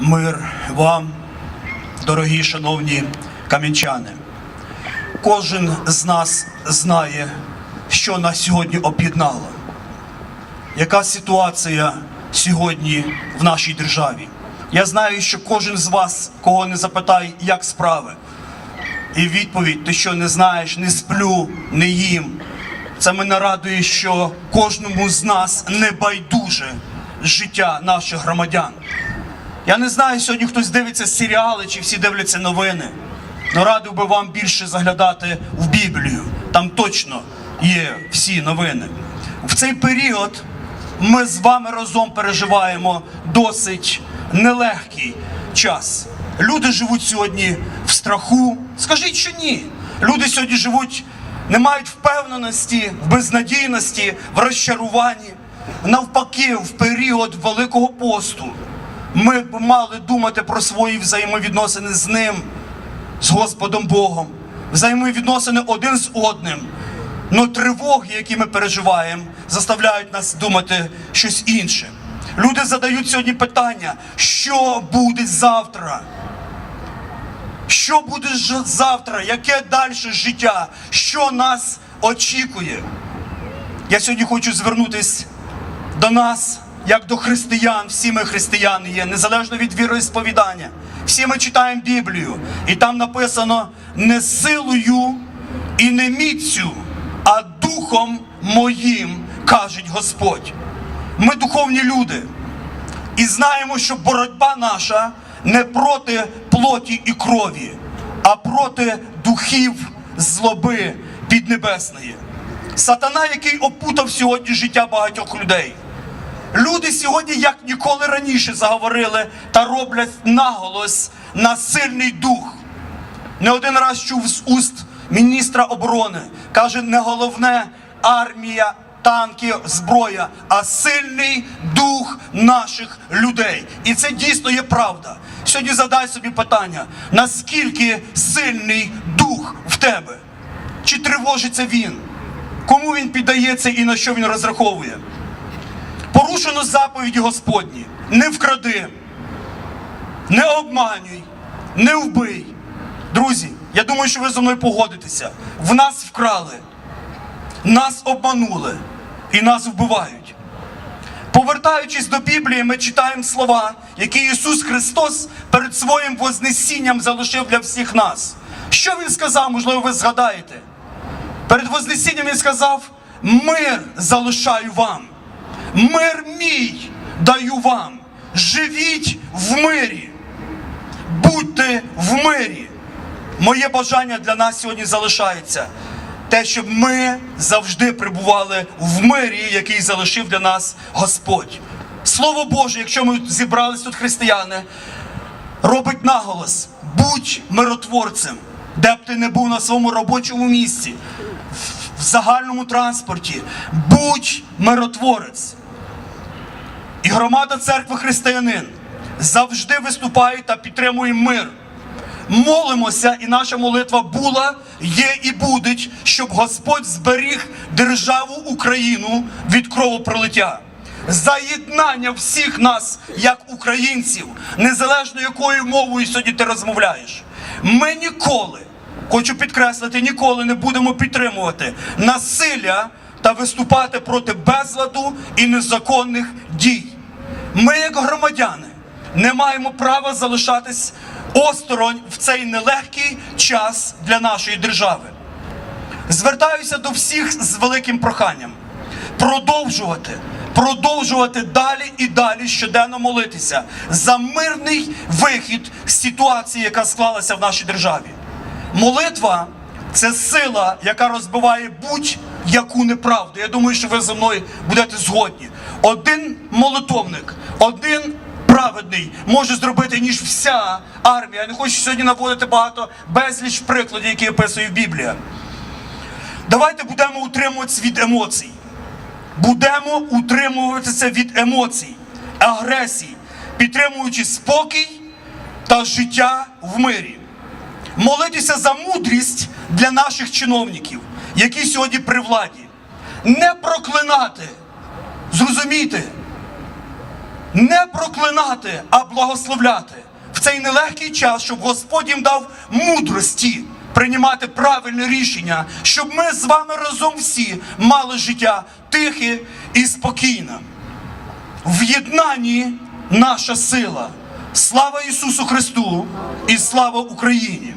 Мир вам, дорогі шановні кам'янчани. Кожен з нас знає, що нас сьогодні об'єднало. Яка ситуація сьогодні в нашій державі? Я знаю, що кожен з вас, кого не запитай, як справи. І відповідь: ти що не знаєш, не сплю, не їм. Це мене радує, що кожному з нас не байдуже життя наших громадян. Я не знаю, сьогодні хтось дивиться серіали чи всі дивляться новини. Но радив би вам більше заглядати в Біблію. Там точно є всі новини. В цей період ми з вами разом переживаємо досить нелегкий час. Люди живуть сьогодні в страху. Скажіть, що ні. Люди сьогодні живуть, не мають впевненості, в безнадійності, в розчаруванні. Навпаки, в період Великого посту ми б мали думати про свої взаємовідносини з ним, з Господом Богом, взаємовідносини один з одним. Но тривоги, які ми переживаємо, заставляють нас думати щось інше. Люди задають сьогодні питання, що буде завтра? Що буде завтра? Яке далі життя? Що нас очікує? Я сьогодні хочу звернутися до нас, як до християн, всі ми християни є, незалежно від віроісповідання. Всі ми читаємо Біблію, і там написано не силою і не міцю, а духом моїм, каже Господь. Ми духовні люди. І знаємо, що боротьба наша не проти плоті і крові, а проти духів злоби піднебесної. Сатана, який опутав сьогодні життя багатьох людей. Люди сьогодні, як ніколи раніше, заговорили та роблять наголос на сильний дух. Не один раз чув з уст міністра оборони. Каже, не головне армія, танки, зброя, а сильний дух наших людей. І це дійсно є правда. Сьогодні задай собі питання: наскільки сильний дух в тебе? Чи тривожиться він? Кому він піддається і на що він розраховує? Порушено заповіді Господні. Не вкради, не обманюй, не вбий. Друзі, я думаю, що ви зі мною погодитеся. В нас вкрали, нас обманули і нас вбивають. Повертаючись до Біблії, ми читаємо слова, які Ісус Христос перед своїм Вознесінням залишив для всіх нас. Що Він сказав, можливо, ви згадаєте? Перед Вознесінням Він сказав: мир залишаю вам, мир мій даю вам. Живіть в мирі, будьте в мирі. Моє бажання для нас сьогодні залишається. Те, щоб ми завжди пребували в мирі, який залишив для нас Господь. Слово Боже, якщо ми зібрались тут християни, робить наголос: будь миротворцем, де б ти не був на своєму робочому місці, в загальному транспорті, будь миротворець. І громада церкви християнин завжди виступає та підтримує мир. Молимося, і наша молитва була, є і буде, щоб Господь зберіг державу Україну від кровопролиття. Заєднання всіх нас, як українців, незалежно якою мовою сьогодні ти розмовляєш. Ми ніколи, хочу підкреслити, ніколи не будемо підтримувати насилля та виступати проти безладу і незаконних дій. Ми, як громадяни, не маємо права залишатись осторонь в цей нелегкий час для нашої держави. Звертаюся до всіх з великим проханням продовжувати, продовжувати далі і далі щоденно молитися за мирний вихід з ситуації, яка склалася в нашій державі. Молитва це сила, яка розбиває будь-яку неправду. Я думаю, що ви зі мною будете згодні. Один молитовник, один праведний може зробити, ніж вся армія. Я не хочу сьогодні наводити багато безліч прикладів, які описує Біблія. Давайте будемо утримуватися від емоцій. Будемо утримуватися від емоцій, агресій, підтримуючи спокій та життя в мирі. Молитися за мудрість для наших чиновників, які сьогодні при владі. Не проклинати. Зрозумійте, не проклинати, а благословляти в цей нелегкий час, щоб Господь їм дав мудрості приймати правильне рішення, щоб ми з вами разом всі мали життя тихе і спокійне. В єднанні наша сила. Слава Ісусу Христу і слава Україні!